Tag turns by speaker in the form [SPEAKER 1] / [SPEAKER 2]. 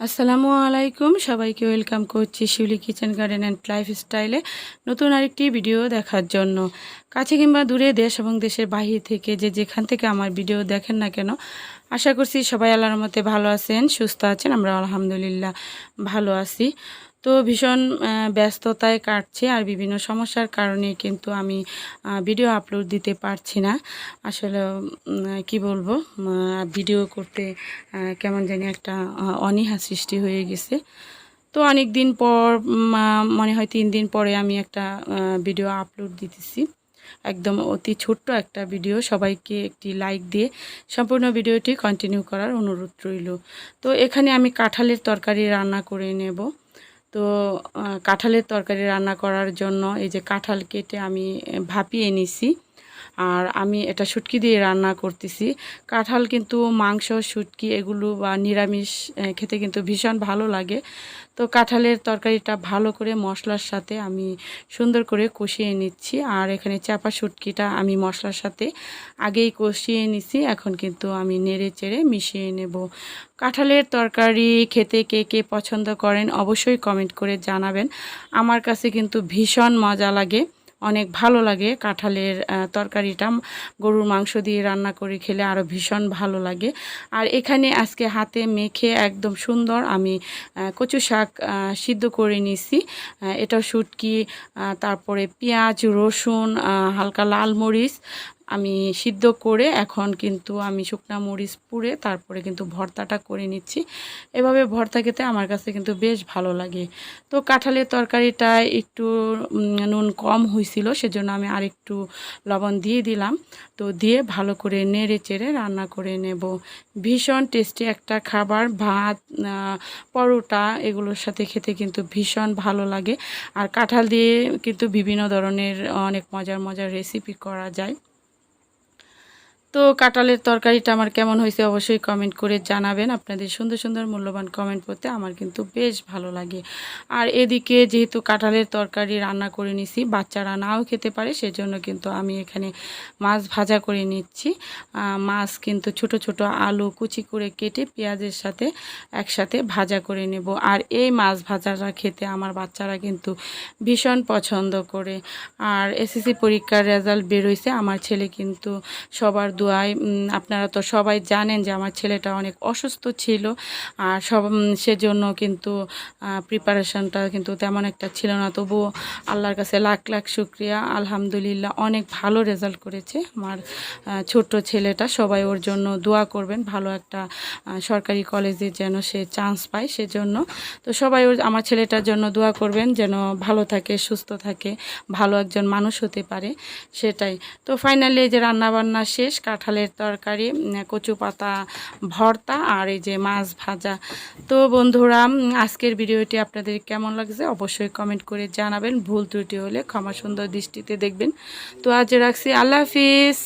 [SPEAKER 1] আসসালামু আলাইকুম। সবাইকে ওয়েলকাম করছি শিউলি কিচেন গার্ডেন অ্যান্ড লাইফস্টাইলে নতুন আরেকটি ভিডিও দেখার জন্য। কাছে কিংবা দূরে দেশ এবং দেশের বাহির থেকে যে যেখান থেকে আমার ভিডিও দেখেন না কেন, আশা করছি সবাই আল্লাহর মতে ভালো আছেন, সুস্থ আছেন, আমরা আলহামদুলিল্লাহ ভালো আছি। তো ভীষণ ব্যস্ততায় কাটছে আর বিভিন্ন সমস্যার কারণে কিন্তু আমি ভিডিও আপলোড দিতে পারছি না। আসলে কি বলব ভিডিও করতে কেমন জানি একটা অনীহা সৃষ্টি হয়ে গেছে। তো অনেক দিন পর মনে হয় তিন দিন পরে আমি একটা ভিডিও আপলোড দিতেছি। একদম অতি ছোট্ট একটা ভিডিও সবাইকে একটি লাইক দিয়ে সম্পূর্ণ ভিডিওটি কন্টিনিউ করার অনুরোধ রইল। তো এখানে আমি কাঁঠালের তরকারি রান্না করে নেব। তো কাঁঠালের তরকারি রান্না করার জন্য এই যে কাঁঠাল কেটে আমি ভাপিয়ে নিছি। আর আমি এটা শুটকি দিয়ে রান্না করতেছি। কাঁঠাল কিন্তু, মাংস, শুটকি এগুলো বা নিরামিষ খেতে কিন্তু ভীষণ ভালো লাগে। তো কাঁঠালের তরকারিটা ভালো করে মশলার সাথে আমি সুন্দর করে কষিয়ে নিচ্ছি। আর এখানে চাপা শুটকিটা আমি মশলার সাথে আগেই কষিয়ে নিছি। এখন কিন্তু আমি নেড়ে চেড়ে মিশিয়ে নেব। কাঁঠালের তরকারি খেতে কে কে পছন্দ করেন অবশ্যই কমেন্ট করে জানাবেন। আমার কাছে কিন্তু ভীষণ মজা লাগে। অনেক ভালো লাগে কাঁঠালের তরকারিটা। গরুর মাংস দিয়ে রান্না করে খেলে আরও ভীষণ ভালো লাগে। আর এখানে আজকে হাতে মেখে একদম সুন্দর আমি কচু শাক সিদ্ধ করে নিছি। এটা শুটকি তারপরে পেঁয়াজ, রসুন হালকা লাল মরিচ আমি সিদ্ধ করে এখন কিন্তু আমি শুকনা মরিচ পুড়ে তারপরে কিন্তু ভর্তাটা করে নিচ্ছি। এভাবে ভর্তা খেতে আমার কাছে কিন্তু বেশ ভালো লাগে। তো কাঁঠালের তরকারিটা একটু নুন কম হয়েছিল সেজন্য আমি আরেকটু লবণ দিয়ে দিলাম। তো দিয়ে ভালো করে নেড়ে চেড়ে রান্না করে নেব। ভীষণ টেস্টি একটা খাবার, ভাত পরোটা, এগুলোর সাথে খেতে কিন্তু ভীষণ ভালো লাগে। আর কাঁঠাল দিয়ে কিন্তু বিভিন্ন ধরনের অনেক মজার মজার রেসিপি করা যায়। তো কাঁঠালের তরকারিটা আমার কেমন হয়েছে অবশ্যই কমেন্ট করে জানাবেন। আপনাদের সুন্দর সুন্দর মূল্যবান কমেন্ট করতে আমার কিন্তু বেশ ভালো লাগে। আর এদিকে যেহেতু কাঁঠালের তরকারি রান্না করে নিছি, বাচ্চারা নাও খেতে পারে, সেজন্য কিন্তু আমি এখানে মাছ ভাজা করে নিচ্ছি। মাছ কিন্তু ছোট ছোট আলু কুচি করে কেটে পেঁয়াজের সাথে একসাথে ভাজা করে নেব। আর এই মাছ ভাজাটা খেতে আমার বাচ্চারা কিন্তু ভীষণ পছন্দ করে। আর এসএসসি পরীক্ষার রেজাল্ট বেরোইছে আমার ছেলে কিন্তু সবার দোয়ায় আপনারা তো সবাই জানেন যে আমার ছেলেটা অনেক অসুস্থ ছিল আর সব সেজন্য কিন্তু প্রিপারেশনটা কিন্তু তেমন একটা ছিল না। তবুও আল্লাহর কাছে লাখ লাখ শুক্রিয়া। আলহামদুলিল্লাহ অনেক ভালো রেজাল্ট করেছে আমার ছোট্ট ছেলেটা। সবাই ওর জন্য দোয়া করবেন। ভালো একটা সরকারি কলেজে যেন সে চান্স পায় সেজন্য। তো সবাই ওর, আমার ছেলেটার জন্য দোয়া করবেন যেন ভালো থাকে, সুস্থ থাকে, ভালো একজন মানুষ হতে পারে, সেটাই। তো ফাইনালি এই যে রান্না বান্না শেষ কাঁঠালের তরকারি কচু পাতা, ভর্তা আর এই যে মাছ ভাজা। তো বন্ধুরা আজকের ভিডিওটি আপনাদের কেমন লাগছে অবশ্যই কমেন্ট করে জানাবেন। ভুল ত্রুটি হলে ক্ষমা সুন্দর দৃষ্টিতে দেখবেন। তো আজ রাখছি। আল্লাহ হাফিজ।